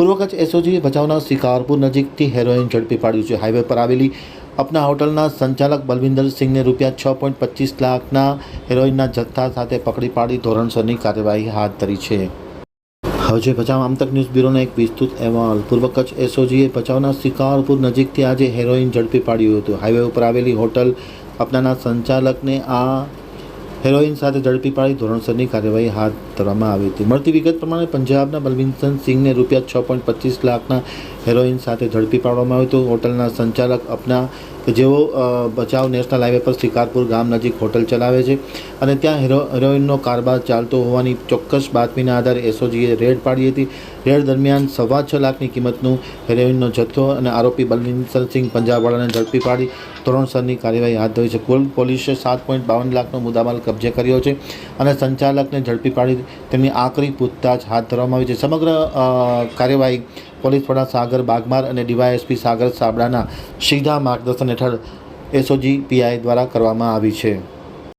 પૂર્વ કચ્છ એસઓજીએ ભચાઉના શિકારપુર નજીકથી હેરોઇન ઝડપી પાડ્યું છે. હાઈવે પર આવેલી અપના હોટલના સંચાલક બલવિંદર સિંહને રૂપિયા છ પોઈન્ટ પચીસ લાખના હેરોઇનના જથ્થા સાથે પકડી પાડી ધોરણસરની કાર્યવાહી હાથ ધરી છે. હવે છે ભચાઉ આમતક ન્યૂઝ બ્યુરોનો એક વિસ્તૃત અહેવાલ. પૂર્વ કચ્છ એસઓજીએ ભચાઉના શિકારપુર નજીકથી આજે હેરોઇન ઝડપી પાડ્યું હતું. હાઈવે ઉપર આવેલી હોટલ અપનાના સંચાલકને આ હેરોઇન સાથે ઝડપી પાડી ધોરણસરની કાર્યવાહી હાથ ધરવામાં આવી હતી. મળતી વિગત પ્રમાણે પંજાબના બલવિંદર સિંહને રૂપિયા છ પોઈન્ટ પચીસ લાખના હેરોઇન સાથે ઝડપી પાડવામાં આવ્યું હતું. હોટલના સંચાલક અપના કે જેઓ ભચાઉ નેશનલ હાઈવે પર શિકારપુર ગામ નજીક હોટલ ચલાવે છે અને ત્યાં હેરો હેરોઇનનો કારબાર ચાલતો હોવાની ચોક્કસ બાતમીના આધારે એસઓજીએ રેડ પાડી હતી. રેડ દરમિયાન સવા છ લાખની કિંમતનું હેરોઇનનો જથ્થો અને આરોપી બલવિંદર સિંહ પંજાબવાળાને ઝડપી પાડી. ધોરણસરની કાર્યવાહી હાથ ધરી છે. કુલ પોલીસે સાત પોઈન્ટ બાવન લાખનો મુદ્દામાલ કબજે કર્યો છે અને સંચાલકને ઝડપી પાડી તેમની આકરી પૂછતાછ હાથ ધરવામાં આવી છે. સમગ્ર કાર્યવાહી પોલીસ વડા સાગર, બાગમાર અને ડીવાયએસપી સાગર સાબડાના સીધા માર્ગદર્શન હેઠળ એસઓજી પીઆઈ દ્વારા કરવામાં આવી છે.